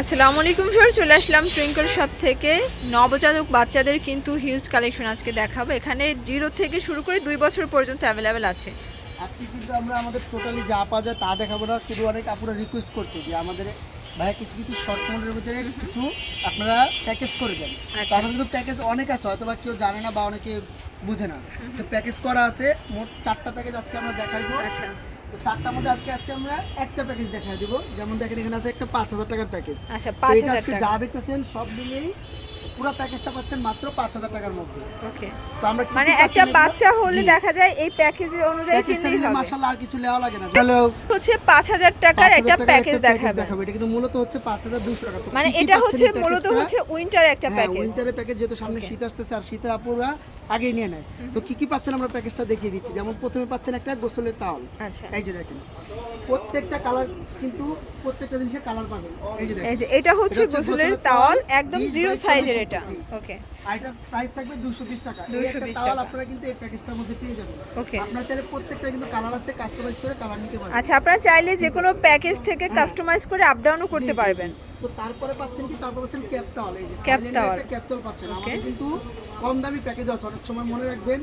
আসসালামু আলাইকুম স্যার চলে আসলাম টুইঙ্কল শপ থেকে। নবজাতক বাচ্চাদের কিন্তু হিউজ কালেকশন আজকে দেখাবো। এখানে জিরো থেকে শুরু করে দুই বছর পর্যন্ত অ্যাভেলেবেল আছে। আজকে কিন্তু আমরা আমাদের টোটালি যা পাওয়া যায় তা দেখাবো না শুধু অনেক আপুরা রিকোয়েস্ট করছে যে আমাদের ভাইয়া কিছু কিছু শর্ট মোডের ভিতরে কিছু আপনারা প্যাকেজ করে দেন। আচ্ছা। আমাদের কিন্তু প্যাকেজ অনেক আছে হয়তো বা কেউ জানে না বা অনেকে বুঝে না। তো প্যাকেজ করা আছে মোট চারটা প্যাকেজ আজকে আমরা দেখাবো। আচ্ছা। তো চারটার মধ্যে আজকে আজকে আমরা একটা প্যাকেজ দেখাই দেবো। যেমন দেখেন এখানে আছে একটা পাঁচ হাজার টাকার প্যাকেজ আচ্ছা পাঁচ হাজার আজকে যা দেখতেছেন সব মিলিয়েই পুরো প্যাকেজটা পাচ্ছেন মাত্র পাঁচ হাজার টাকার মধ্যে। ওকে তো আমরা মানে একটা বাচ্চা হলে দেখা যায় এই প্যাকেজ অনুযায়ী হবে। মাশাআল্লাহ আর কিছু লাগে না। হ্যালো হচ্ছে পাঁচ হাজার টাকার একটা প্যাকেজ দেখাবে। দেখাবে। এটা কিন্তু মূলত হচ্ছে পাঁচ হাজার দুশো টাকা। তো মানে এটা হচ্ছে মূলত হচ্ছে উইন্টার একটা প্যাকেজ উইন্টারের প্যাকেজ যেহেতু সামনে শীত আসতেছে আর শীতের আপুরা আগেই নিয়ে নেয়। তো কি কি পাচ্ছেন আমরা প্যাকেজটা দেখিয়ে দিচ্ছি। যেমন প্রথমে পাচ্ছেন একটা গোসলের তাওয়াল। আচ্ছা। এই যে দেখেন। প্রত্যেকটা কালার কিন্তু প্রত্যেকটা জিনিসের কালার পাবেন। এই যে দেখেন। এটা হচ্ছে গোসলের তাওয়াল তাওয়াল, একদম জিরো সাইজের এটা ওকে আর প্রাইস থাকবে দুশো বিশ টাকা। 220 টাকা। আপনারা কিন্তু এই প্যাকেজটার মধ্যে পেয়ে যাবেন। ওকে আপনারা চাইলে প্রত্যেকটা কিন্তু কালার আছে কাস্টমাইজ করে কালার নিতে পারবেন। আচ্ছা আপনারা চাইলে যে কোনো প্যাকেজ থেকে কাস্টমাইজ করে আপ ডাউনও করতে পারবেন। তো তারপরে পাচ্ছেন কি? তারপর পাচ্ছেন ক্যাপ তাওয়াল এই যে ক্যাপ থাইল্যান্ডের ক্যাপ তাওয়াল পাচ্ছেন। আমাদের কিন্তু কম দামি প্যাকেজ আছে। অনেক সময় মনে রাখবেন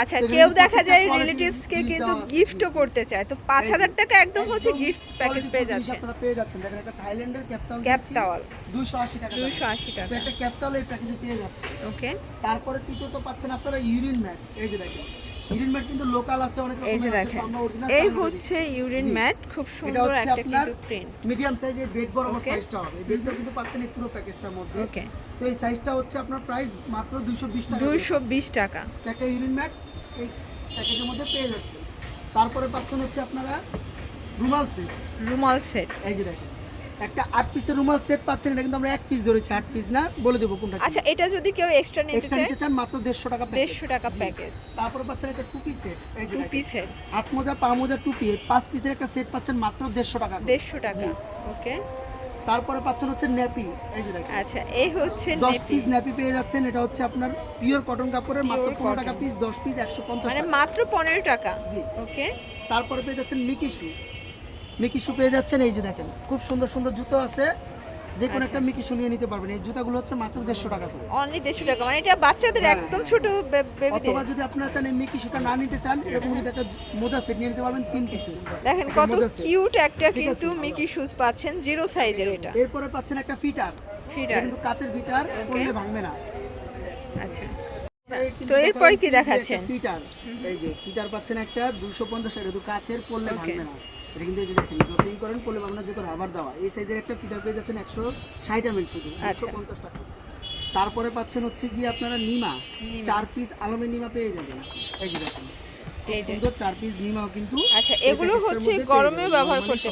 আচ্ছা কেউ দেখা যায় রিলেটিভস কে কিন্তু গিফটও করতে চায়। তো পাঁচ হাজার টাকা একদম হচ্ছে গিফট প্যাকেজ পেয়ে যাচ্ছে। আপনারা পেয়ে যাচ্ছেন। দেখেন একটা থাইল্যান্ডের ক্যাপ তাওয়াল ক্যাপ তাওয়াল দুশো আশি টাকা দুশো দাম। আশি তো টাকা। একটা ক্যাপ এই প্যাকেজে পেয়ে যাচ্ছে। ওকে। তারপরে তৃতীয়ত পাচ্ছেন আপনারা ইউরিন ম্যাট। এই যে দেখেন। ইউরিন ম্যাট কিন্তু লোকাল আছে অনেক এই যে দেখেন তো আমরা original এই হচ্ছে ইউরিন ম্যাট খুব সুন্দর একটা কিন্তু প্রিন্ট মিডিয়াম সাইজের বেড বরাবর Okay. সাইজটা হবে। এই বেডটাও কিন্তু পাচ্ছেন এই পুরো প্যাকেজটার মধ্যে। ওকে তো এই সাইজটা হচ্ছে আপনার প্রাইস মাত্র দুশো বিশ টাকা দুইশো বিশ টাকা। করে। একটা ইউরিন ম্যাট এই প্যাকেজের মধ্যে পেয়ে যাচ্ছে তারপরে পাচ্ছেন হচ্ছে আপনারা রুমাল সেট রুমাল সেট এই যে দেখেন। একটা আট পিসের রুমাল সেট পাচ্ছেন এটা কিন্তু আমরা এক পিস ধরেছি আট পিস না? বলে দেবো কোনটা আচ্ছা এটা যদি কেউ এক্সট্রা নিতে চায় নিতে চান মাত্র দেড়শো টাকা। দেড়শো টাকা প্যাকেজ তারপরে পাচ্ছেন একটা টুপি সেট টু হাত মোজা পা মোজা টুপি পাঁচ পিসের একটা সেট পাচ্ছেন মাত্র দেড়শো টাকা। দেড়শো টাকা ওকে। তারপরে পাচ্ছেন হচ্ছে ন্যাপি এই যে দেখেন। আচ্ছা এই হচ্ছে দশ নেপি। পিস ন্যাপি পেয়ে যাচ্ছেন এটা হচ্ছে আপনার পিওর কটন কাপড়ের মাত্র Pure পনেরো টাকা পিস দশ পিস একশো পঞ্চাশ মানে মাত্র পনেরো টাকা। জি। ওকে। তারপরে পেয়ে যাচ্ছেন মিকি শু মিকি শু পেয়ে যাচ্ছেন এই যে দেখেন খুব সুন্দর সুন্দর জুতো আছে। যে কোনো আচ্ছা। একটা মিকি শু নিয়ে নিতে পারবেন। এই জুতাগুলো হচ্ছে মাত্র দেড়শো টাকা করে। অনলি দেড়শো টাকা মানে এটা বাচ্চাদের হ্যাঁ, একদম। ছোট অথবা যদি আপনারা চান এই মিকি শুটা না নিতে চান এরকম যদি একটা মোজা সেট নিয়ে নিতে পারবেন তিন পিসের দেখেন কত কিউট একটা কিন্তু মিকি শুজ পাচ্ছেন জিরো সাইজের এটা। এরপরে পাচ্ছেন একটা ফিটার। ফিটার। কিন্তু কাচের ফিটার পরলে ভাঙবে না। আচ্ছা। তো এরপর কি দেখাচ্ছেন? ফিটার। এই যে ফিটার পাচ্ছেন একটা দুশো পঞ্চাশ টাকা কিন্তু কাচের পরলে ভাঙবে না। এটা কিন্তু এই যে দেখেন যতই করেন করলে আপনার যত রাবার দেওয়া। এই সাইজের একটা ফিটার পেয়ে যাচ্ছেন একশো ষাট এমএল শুধু আচ্ছা। একশো পঞ্চাশ টাকা। তারপরে পাচ্ছেন হচ্ছে গিয়ে আপনারা নিমা। চার পিস আলমের নিমা পেয়ে যাবেন। এই যে দেখেন খুব। সুন্দর চার পিস নিমাও কিন্তু আচ্ছা, এগুলো হচ্ছে যাবেন। ব্যবহার করতে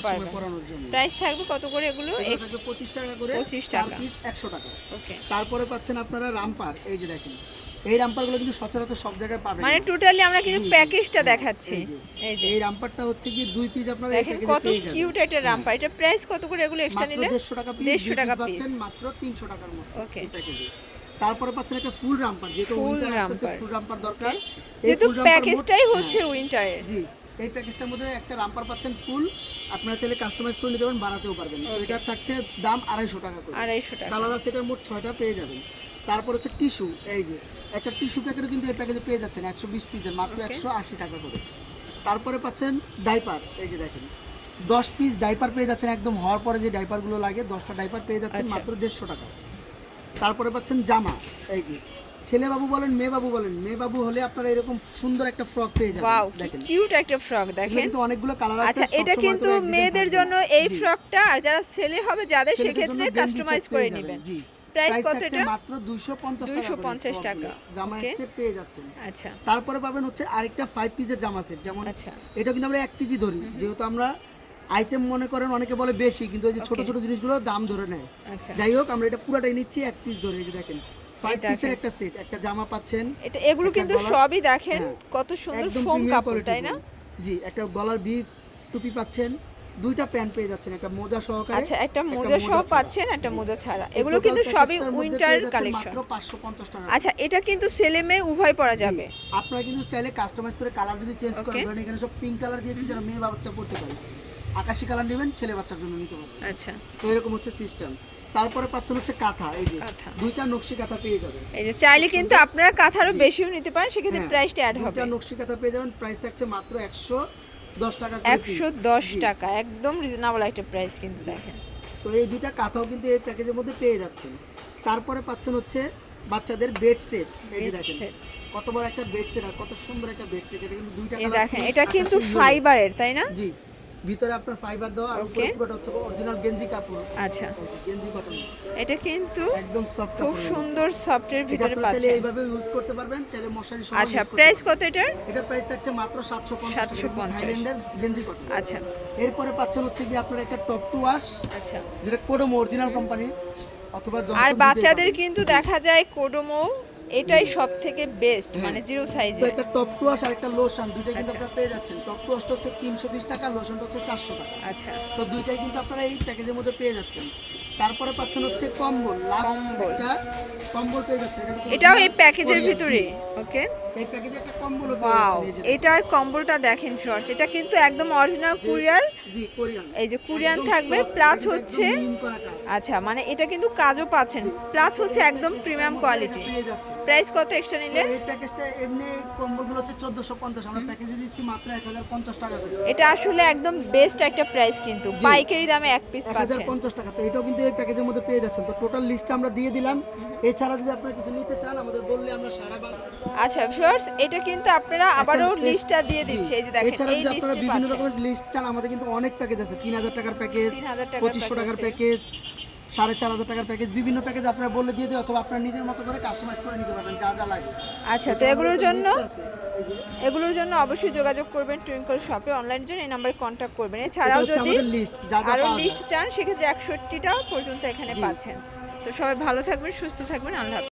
জন্য। প্রাইস থাকবে কত করে এগুলো? থাকবে পঁচিশ টাকা করে 25 চার টাকা। পিস একশো টাকা। ওকে তারপরে পাচ্ছেন আপনারা রামপার এই যে দেখেন। এই রামপারগুলো কিন্তু সচরাচর সব জায়গায় পাবেন। মানে টোটালি আমরা কিন্তু প্যাকেজটা হ্যাঁ, দেখাচ্ছি। এই যে। এই রামপারটা হচ্ছে কি দুই পিস আপনারা দেখেন কত কিউট একটা রামপার এটা প্রাইস কত করে এগুলো এক্সট্রা নিলে? দেড়শো টাকা পিস দেড়শো টাকা পিস পাচ্ছেন মাত্র তিনশো টাকার মতো. এই প্যাকেজে তারপরে পাচ্ছেন একটা ফুল রামপার যেহেতু উইন্টার রামপার। ফুল রামপার দরকার। এই যেহেতু প্যাকেজটাই হচ্ছে হ্যাঁ, উইন্টারের জি এই প্যাকেজটার মধ্যে একটা রামপার পাচ্ছেন ফুল। আপনারা চাইলে কাস্টমাইজ করে নিতে পারেন বাড়াতেও পারবেন। এটার থাকছে দাম আড়াইশো টাকা করে। আড়াইশো টাকা। কালার আছে এটার মোট ছয়টা পেয়ে যাবেন। তারপর হচ্ছে টিস্যু এই যে একটা টিস্যু প্যাকেটও কিন্তু এই প্যাকেজে পেয়ে যাচ্ছেন একশো বিশ পিসের মাত্র. একশো আশি টাকা করে। তারপরে পাচ্ছেন ডাইপার এই যে দেখেন। দশ পিস ডাইপার পেয়ে যাচ্ছেন একদম হওয়ার পরে যে ডাইপারগুলো লাগে দশটা ডাইপার পেয়ে যাচ্ছেন আচ্ছা। মাত্র দেড়শো টাকা। তারপরে পাচ্ছেন জামা। এই যে ছেলে বাবু বলেন মেয়ে বাবু বলেন মেয়ে বাবু হলে আপনারা এরকম সুন্দর একটা ফ্রক পেয়ে ওয়াও যাবেন দেখেন। কিউট একটা ফ্রক দেখেন। কিন্তু অনেকগুলো কালার আছে আচ্ছা এটা কিন্তু মেয়েদের জন্য এই ফ্রকটা আর যারা ছেলে হবে যাদের সেক্ষেত্রে কাস্টমাইজ করে নেবেন। জি। প্রাইস কত এটা? মাত্র 250 টাকা 250 টাকা। জামা. সেট পেয়ে যাচ্ছেন। আচ্ছা। তারপরে পাবেন হচ্ছে আরেকটা ফাইভ পিসের জামা সেট যেমন আচ্ছা। এটা কিন্তু আমরা এক পিসই ধরি। যেহেতু আমরা আইটেম মনে করেন অনেকে বলে বেশি কিন্তু ওই যে ছোট ছোট জিনিসগুলো দাম ধরে নেয়। আচ্ছা। যাই হোক আমরা এটা পুরোটাই নিচ্ছি এক পিস ধরে এই যে দেখেন। ফাইভ পিসের একটা সেট একটা জামা পাচ্ছেন এটা এগুলো কিন্তু সবই দেখেন হ্যাঁ, কত সুন্দর ফোম কাপড় তাই না? জি একটা গলার বিফ টুপি পাচ্ছেন দুইটা প্যান্ট পেয়ে যাচ্ছেন একটা মোজা সহকারে আচ্ছা একটা মোজা সহ পাচ্ছেন একটা মোজা ছাড়া। এগুলো কিন্তু সবই উইন্টার কালেকশন মাত্র 550 টাকা। আচ্ছা এটা কিন্তু ছেলে মেয়ে উভয় পরা যাবে। আপনারা কিন্তু চাইলে কাস্টমাইজ করে কালার যদি চেঞ্জ করেন. ধরেন এখানে সব পিঙ্ক কালার দিয়েছি যেন মেয়ে বাচ্চা পড়তে পারে। আকাশি কালার নেবেন ছেলে বাচ্চার জন্য নিতে পারবেন। আচ্ছা। তো এরকম হচ্ছে সিস্টেম তারপরে পাচ্ছেন হচ্ছে কাঁথা এই যে দুইটা নকশি কাঁথা পেয়ে যাবেন। এই যে চাইলে কিন্তু আপনারা কাঁথারও বেশিও নিতে পারেন সেক্ষেত্রে হ্যাঁ, প্রাইসটা অ্যাড হবে দুইটা নকশি কাঁথা পেয়ে যাবেন প্রাইস থাকছে মাত্র একশো দশ টাকা করে একশো piece। দশ জি। টাকা একদম রিজনেবল একটা প্রাইস কিন্তু দেখেন। তো এই দুইটা কাঁথাও কিন্তু এই প্যাকেজের মধ্যে পেয়ে যাচ্ছেন। তারপরে পাচ্ছেন হচ্ছে বাচ্চাদের বেড সেট এই যে দেখেন কত বড় একটা বেড সেট আর কত সুন্দর একটা বেড সেট এটা কিন্তু দুইটা দেখেন এটা কিন্তু ফাইবারের তাই না? জি। ভিতরে আপনার ফাইবার দেওয়া আর উপরে পুরোটা হচ্ছে অরিজিনাল গেঞ্জি কাপড়। আচ্ছা। গেঞ্জি কটন এটা কিন্তু একদম সফট খুব সুন্দর সফটের ভিতরে আপনারা চাইলে এইভাবে ইউজ করতে পারবেন। চাইলে মশারি সহ আচ্ছা প্রাইস কত এটার? এটা প্রাইস থাকছে মাত্র 750 টাকা। 750 থাইল্যান্ডের গেঞ্জি কটন আচ্ছা। এরপরে পাচ্ছেন হচ্ছে যে আপনার একটা টপ টু ওয়াশ আচ্ছা। যেটা কোডোম অরিজিনাল কোম্পানি অথবা আর বাচ্চাদের কিন্তু দেখা যায় কোডোমো এটাই সব থেকে বেস্ট মানে জিরো সাইজ একটা টপ ওয়াশ আর একটা লোশন দুইটাই কিন্তু আচ্ছা। আপনারা পেয়ে যাচ্ছেন। টপ টু ওয়াশটা হচ্ছে 320 টাকা লোশনটা হচ্ছে 400 টাকা। আচ্ছা। তো দুইটাই কিন্তু আপনারা এই প্যাকেজের মধ্যে পেয়ে যাচ্ছেন। তারপরে পাচ্ছেন হচ্ছে কম্বল লাস্ট। একটা কম্বল পেয়ে যাচ্ছেন। এটাও এই প্যাকেজের ভিতরে ওকে এই প্যাকেজে একটা কম্বল ওয়াও এটার কম্বোটা দেখেন শর্টস এটা কিন্তু একদম অরিজিনাল কুরিয়ার জি কোরিয়ান এই যে কোরিয়ান থাকবে প্লাস হচ্ছে। আচ্ছা মানে এটা কিন্তু কাজও পাচ্ছেন। প্লাস হচ্ছে একদম প্রিমিয়াম কোয়ালিটি প্রাইস কত এক্সট্রা নিলে? এই প্যাকেজটা এমনি কম্বোগুলো হচ্ছে 1450 আমরা প্যাকেজে দিচ্ছি মাত্র 1050 টাকা করে। এটা আসলে একদম বেস্ট একটা প্রাইস কিন্তু। পাইকারি দামে এক পিস পাচ্ছেন। 1050 টাকা। তো এটাও কিন্তু এই প্যাকেজের মধ্যে পেয়ে যাচ্ছেন। তো টোটাল লিস্টটা আমরা দিয়ে দিলাম। এছাড়া যদি আপনারা কিছু নিতে চান আমাদের বললে আমরা সারা আচ্ছা ভিউয়ার্স এটা কিন্তু আপনারা আবারও লিস্টটা দিয়ে দিচ্ছি। এই যে দেখেন এই যদি আপনারা বিভিন্ন রকমের লিস্ট চান আমাদের কিন্তু অনেক প্যাকেজ আছে। তিন হাজার টাকার প্যাকেজ 3000 টাকার প্যাকেজ সাড়ে চার হাজার টাকার প্যাকেজ বিভিন্ন প্যাকেজ আপনারা বললে দিয়ে দিই অথবা আপনার নিজের মতো করে কাস্টমাইজ করে নিতে পারবেন যা যা লাগে। আচ্ছা তো এগুলোর জন্য এগুলোর জন্য অবশ্যই যোগাযোগ করবেন টুইঙ্কল শপে অনলাইনের জন্য এই নাম্বারে কন্ট্যাক্ট করবেন। এছাড়াও যদি আরও লিস্ট চান সেক্ষেত্রে একষট্টিটা পর্যন্ত এখানে পাচ্ছেন। তো সবাই ভালো থাকবেন সুস্থ থাকবেন আল্লাহ।